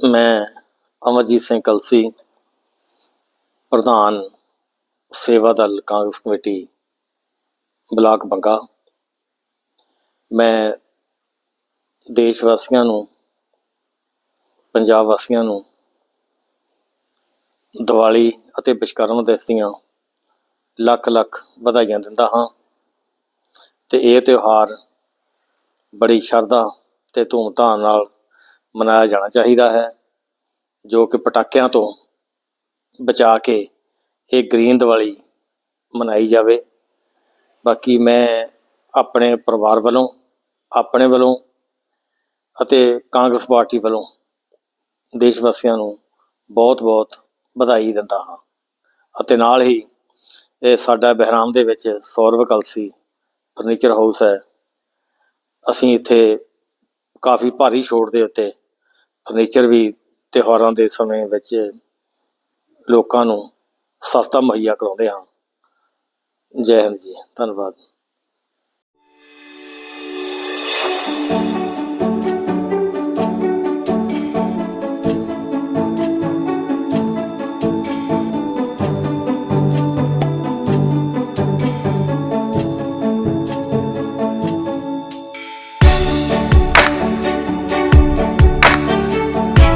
ਮੈਂ ਅਮਰਜੀਤ ਸਿੰਘ ਕਲਸੀ, ਪ੍ਰਧਾਨ Seva Dal Congress committee, block Banga. ਮੈਂ ਦੇਸ਼ ਵਾਸੀਆਂ ਨੂੰ, ਪੰਜਾਬ ਵਾਸੀਆਂ ਨੂੰ ਦੀਵਾਲੀ ਅਤੇ ਵਿਸ਼ਕਰਮਾ ਦਿਵਸ ਦੀਆਂ ਲੱਖ ਲੱਖ ਵਧਾਈਆਂ ਦਿੰਦਾ ਹਾਂ ਤੇ ਇਹ ਤਿਉਹਾਰ ਬੜੀ ਸ਼ਰਧਾ ਤੇ ਧੂਮਧਾਮ ਨਾਲ ਮਨਾਇਆ ਜਾਣਾ ਚਾਹੀਦਾ ਹੈ, ਜੋ ਕਿ ਪਟਾਕਿਆਂ ਤੋਂ ਬਚਾ ਕੇ ਇਹ ਗ੍ਰੀਨ ਦੀਵਾਲੀ ਮਨਾਈ ਜਾਵੇ। ਬਾਕੀ ਮੈਂ ਆਪਣੇ ਪਰਿਵਾਰ ਵੱਲੋਂ, ਆਪਣੇ ਵੱਲੋਂ ਅਤੇ ਕਾਂਗਰਸ ਪਾਰਟੀ ਵੱਲੋਂ ਦੇਸ਼ ਵਾਸੀਆਂ ਨੂੰ ਬਹੁਤ-ਬਹੁਤ ਵਧਾਈ ਦਿੰਦਾ ਹਾਂ। ਅਤੇ ਨਾਲ ਹੀ ਇਹ ਸਾਡਾ ਬਹਿਰਾਮ ਦੇ ਵਿੱਚ ਸੌਰਵ ਕਲਸੀ ਫਰਨੀਚਰ ਹਾਊਸ ਹੈ। ਅਸੀਂ ਇੱਥੇ ਕਾਫੀ ਭਾਰੀ ਛੋਟ ਦੇ ਉੱਤੇ ਫਰਨੀਚਰ ਵੀ ਤਿਉਹਾਰਾਂ ਦੇ ਸਮੇਂ ਵਿੱਚ ਲੋਕਾਂ ਨੂੰ ਸਸਤਾ ਮੁਹੱਈਆ ਕਰਾਉਂਦੇ ਹਾਂ। ਜੈ ਹਿੰਦ ਜੀ, ਧੰਨਵਾਦ।